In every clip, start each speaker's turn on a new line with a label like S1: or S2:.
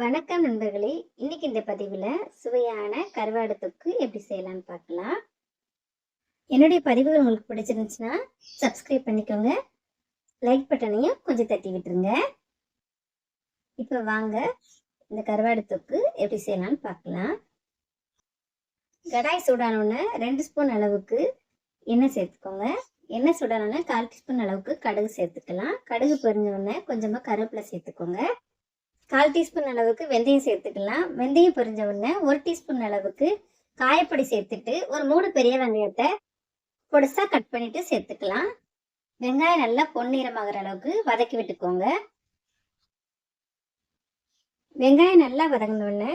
S1: வணக்கம் நண்பர்களே. இன்னைக்கு இந்த பதிவில் சுவையான கருவாடு தொக்கு எப்படி செய்யலாம்னு பார்க்கலாம். என்னுடைய பதிவுகள் உங்களுக்கு பிடிச்சிருந்துச்சுன்னா சப்ஸ்கிரைப் பண்ணிக்கோங்க. லைக் பட்டனையும் கொஞ்சம் தட்டி விட்டுருங்க. இப்போ வாங்க இந்த கருவாடு தொக்கு எப்படி செய்யலாம்னு பார்க்கலாம். கடாய் சூடானோடனே ரெண்டு ஸ்பூன் அளவுக்கு எண்ணெய் சேர்த்துக்கோங்க. எண்ணெய் சூடானோடனே கால் டீஸ்பூன் அளவுக்கு கடுகு சேர்த்துக்கலாம். கடுகு பொரிஞ்ச கொஞ்சமாக கருவேப்பிலை சேர்த்துக்கோங்க. கால் டீஸ்பூன் அளவுக்கு வெந்தயம் சேர்த்துக்கலாம். வெந்தயம் பொரிஞ்ச உடனே ஒரு டீஸ்பூன் அளவுக்கு காயப்பொடி சேர்த்துட்டு ஒரு மூணு பெரிய வெங்காயத்தை பொடிசா கட் பண்ணிட்டு சேர்த்துக்கலாம். வெங்காயம் நல்லா பொன்னிறமாகிற அளவுக்கு வதக்கி விட்டுக்கோங்க. வெங்காயம் நல்லா வதங்கின உடனே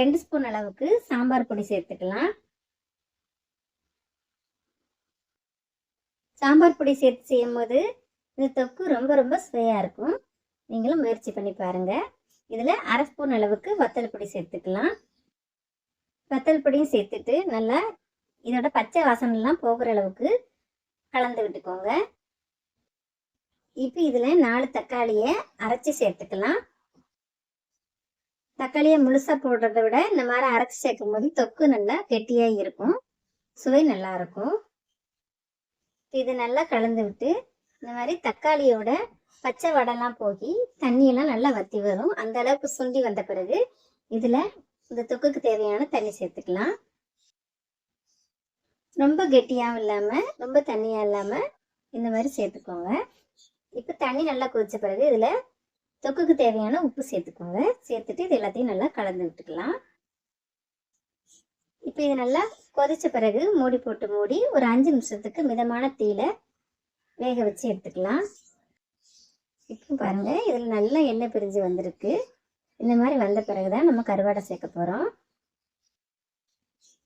S1: ரெண்டு ஸ்பூன் அளவுக்கு சாம்பார் பொடி சேர்த்துக்கலாம். சாம்பார் பொடி சேர்த்து செய்யும் போது இந்த தொக்கு ரொம்ப ரொம்ப சுவையாக இருக்கும். நீங்களும் முயற்சி பண்ணி பாருங்க. இதில் அரை ஸ்பூன் அளவுக்கு வத்தல் பொடி சேர்த்துக்கலாம். வத்தல் பொடியும் சேர்த்துட்டு நல்லா இதோட பச்சை வாசனைலாம் போகிற அளவுக்கு கலந்து விட்டுக்கோங்க. இப்போ இதில் நாலு தக்காளியை அரைச்சி சேர்த்துக்கலாம். தக்காளியை முழுசாக போடுறத விட இந்த மாதிரி அரைச்சி சேர்க்கும் போது தொக்கு நல்லா கெட்டியாக இருக்கும். சுவை நல்லா இருக்கும். இது நல்லா கலந்து விட்டு இந்த மாதிரி தக்காளியோட பச்சை வடைலாம் போகி தண்ணியெல்லாம் நல்லா வத்தி வரும். அந்த அளவுக்கு சுண்டி வந்த பிறகு இதில் இந்த தொக்குக்கு தேவையான தண்ணி சேர்த்துக்கலாம். ரொம்ப கெட்டியாகவும் இல்லாமல் ரொம்ப தண்ணியாக இல்லாமல் இந்த மாதிரி சேர்த்துக்கோங்க. இப்போ தண்ணி நல்லா கொதிச்ச பிறகு இதில் தொக்குக்கு தேவையான உப்பு சேர்த்துக்கோங்க. சேர்த்துட்டு இது எல்லாத்தையும் நல்லா கலந்து விட்டுக்கலாம். இப்போ இது நல்லா கொதிச்ச பிறகு மூடி போட்டு மூடி ஒரு அஞ்சு நிமிஷத்துக்கு மிதமான தீயில வேக வச்சு எடுத்துக்கலாம். இப்போ பாருங்க இதில் நல்லா எண்ணெய் பிரிஞ்சு வந்திருக்கு. இந்த மாதிரி வந்த பிறகுதான் நம்ம கருவாடை சேர்க்க போகிறோம்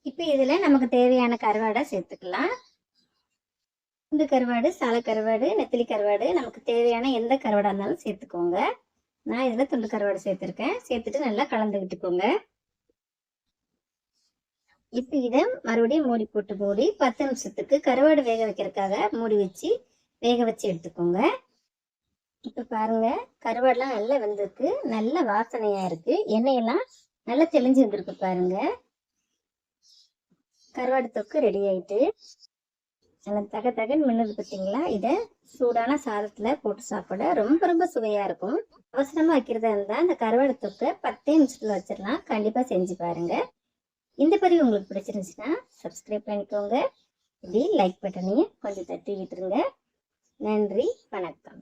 S1: இப்போ இதில் நமக்கு தேவையான கருவாடை சேர்த்துக்கலாம். இந்த கருவாடு சாலை கருவாடு நெத்திலி கருவாடு நமக்கு தேவையான எந்த கருவாடாக இருந்தாலும் சேர்த்துக்கோங்க. நான் இதில் துண்டு கருவாடு சேர்த்துருக்கேன். சேர்த்துட்டு நல்லா கலந்து விட்டுக்கோங்க. இப்போ இதை மறுபடியும் மூடி போட்டு மூடி பத்து நிமிஷத்துக்கு கருவாடு வேக வைக்கிறதுக்காக மூடி வச்சு வேக வச்சு எடுத்துக்கோங்க. இப்போ பாருங்க கருவாடுலாம் நல்லா வந்திருக்கு நல்ல வாசனையா இருக்கு. எண்ணெயெல்லாம் நல்லா தெளிஞ்சு வந்திருக்கு பாருங்க. கருவாடு தொக்கு ரெடி ஆயிட்டு நல்லா தக தகன்னு மின்னது பார்த்தீங்களா இதை சூடான சாதத்துல போட்டு சாப்பிட ரொம்ப ரொம்ப சுவையா இருக்கும். அவசரமா வைக்கிறதா இருந்தா அந்த கருவாடு தொக்கை பத்தே நிமிஷத்துல வச்சிடலாம். கண்டிப்பா செஞ்சு பாருங்க. இந்த பதிவு உங்களுக்கு பிடிச்சிருந்துச்சுன்னா சப்ஸ்கிரைப் பண்ணிக்கோங்க. இப்படி லைக் பட்டனையும் கொஞ்சம் தட்டி விட்டுருங்க. நன்றி வணக்கம்.